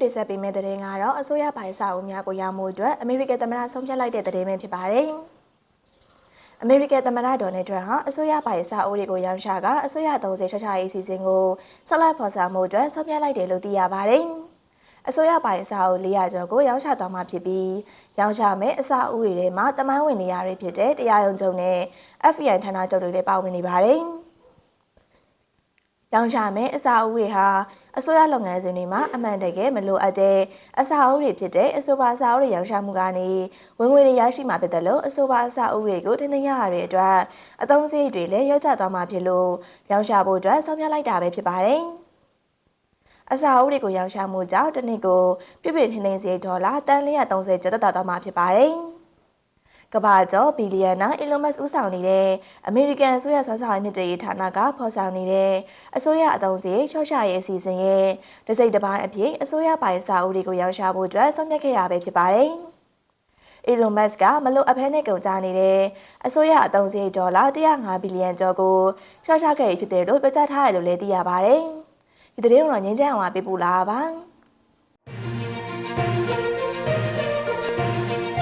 အခုတင်ဆက်ပေးမယ့်သတင်းကတော့အစိုးရပိုင်စာအုပ်များကိုရမှုအတွက်အမေရိကန်သမ္မတဆုံးဖြတ်လိုက်တဲ့သတင်းပဲဖြစ်ပါတယ်။အမေရိကန်သမ္မတဒေါ်နယ်ထရန့်ဟာအစိုးရပိုင်စာအုပ်တွေကိုရောင်းချကအစိုးရသုံးစေချချရေးအစီအစဉ်ကိုဆက်လက်ဖော်ဆောင်မှုအတွက်ဆုံးဖြတ်လိုက်တယ်လို့သိရပါတယ်။အစိုးရပိုင်စာအုပ်400ကျော်ကိုရောင်းချသွားမှာဖြစ်ပြီးရောင်းချမယ့်အစာအုပ်တွေထဲမှာတမိုင်းဝင်နေရာတွေဖြစ်တဲ့တရားရုံးချုပ်နဲ့ FBI ဌာနချုပ်တွေလည်းပါဝင်နေပါတယ်။ ရောင်းချမယ်အစာအုပ်တွေဟာအစိုးရလုပ်ငန်းစဉ်တွေမှာအမှန်တကယ်မလိုအပ်တဲ့အစာအုပ်တွေဖြစ်တဲ့အဆိုပါအစာအုပ်တွေရောင်းချမှုကနေဝင်ငွေတွေရရှိမှာဖြစ်တယ်လို့အဆိုပါအစာအုပ်တွေကိုတင်သွင်းရတဲ့အတွက်အသုံးစရိတ်တွေလည်းရော့ကျသွားမှာဖြစ်လို့ရောင်းချဖို့အတွက်ဆုံးဖြတ်လိုက်တာပဲဖြစ်ပါတယ်။အစာအုပ်တွေကိုရောင်းချမှုကြောင့်တစ်နှစ်ကိုပြည့်ပြည့်ထင်းထင်းစရိတ်ဒေါ်လာတန်430ကျပ်သက်သာသွားမှာဖြစ်ပါတယ်။ ကမ္ဘာကျော်ဘီလီယံနာ Elon Musk ဦးဆောင်နေတဲ့အမေရိကန်အစိုးရဆွမ်းဆောင်ရေးမြင့်တက်ရေးဌာနကဖော်ဆောင်နေတဲ့အစိုးရအသုံးစရိတ်ချော့ချရေးအစီအစဉ်ရဲ့တစ်စိတ်တစ်ပိုင်းအဖြစ်အစိုးရပိုင်စာအုပ်တွေကိုရောင်းချဖို့အတွက်ဆုံးဖြတ်ခဲ့တာပဲဖြစ်ပါတယ်။ Elon Musk ကမလို့အဖဲနဲ့ကုန်ကြနေတဲ့အစိုးရအသုံးစရိတ်ဒေါ်လာ105ဘီလီယံကျော်ကိုချော့ချခဲ့ဖြစ်တယ်လို့ပြောကြားထားတယ်လို့လည်းသိရပါတယ်။ဒီသတင်းကိုတော့ငင်းချမ်းအောင်ပေးပို့လာပါပါ။